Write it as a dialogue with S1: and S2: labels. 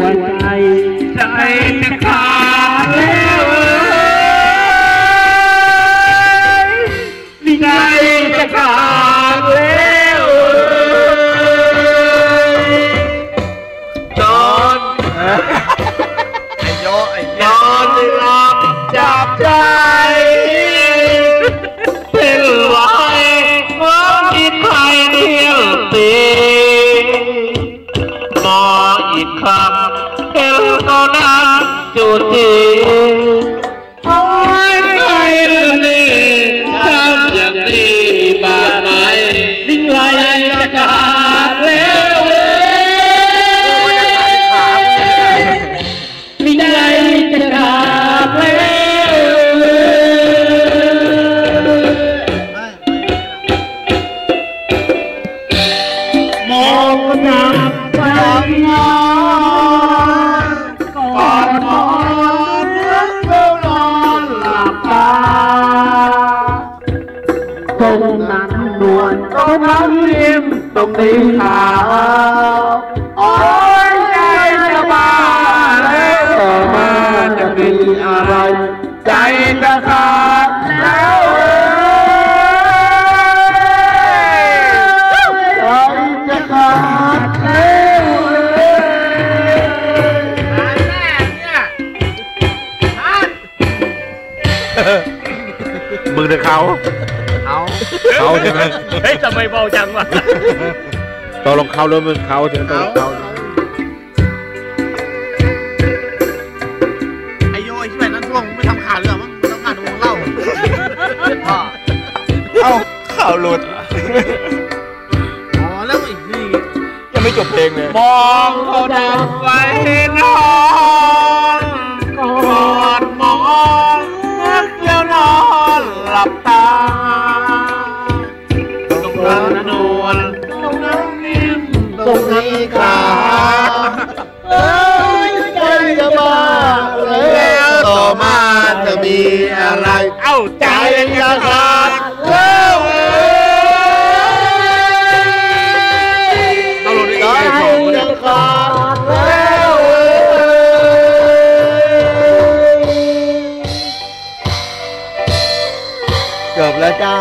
S1: วใจใจจะขาดแล้วใจจะขาดแล้วจอนไอ้ยอ
S2: ไอ้ยอ
S3: นหลับจับใจ ออี
S1: กครั้งเห็นเขานั่งจุดทีโอ้ยใครนี่ทำอย่างนี้บาดไหมดิ้งไหลจะขาดแล้วดิ้งไหลจะขาดแล้วมองหนัก ไปนอนก่อนนอนนึกเฝ้านอนหลับต มึง
S4: หรือเขา
S2: เอา
S4: เขาใช่ไหม
S5: เฮ้ยทำไมเบาจังวะ
S4: ตกลงเขาหรือมึงเขาใช่ไหมตกลงเขา
S2: ไอโยไอ้ที่ไหนนั่นท่วงไม่ทำขาดเลยเหรอมั้งไม่ทำขาดวงเล่าพ่อ
S4: เอ้าข่าวหลุด
S2: อ๋อแล้วไอ้นี่
S4: ยังไม่จบเพลงเลย
S1: มองเขาดับไฟนอน งนั้นนิ่มตรงนี้ขาเอ้ยใจจะบ้าแล้วต่อมาจะมีอะไร เอ้าใจจะขาดแล้วเอ้ย
S2: เราลงได้
S1: ใจ
S2: ไงสองคนะเนี่ย
S1: ขาดแล้วเอ้ย
S4: จบแล้วจ้า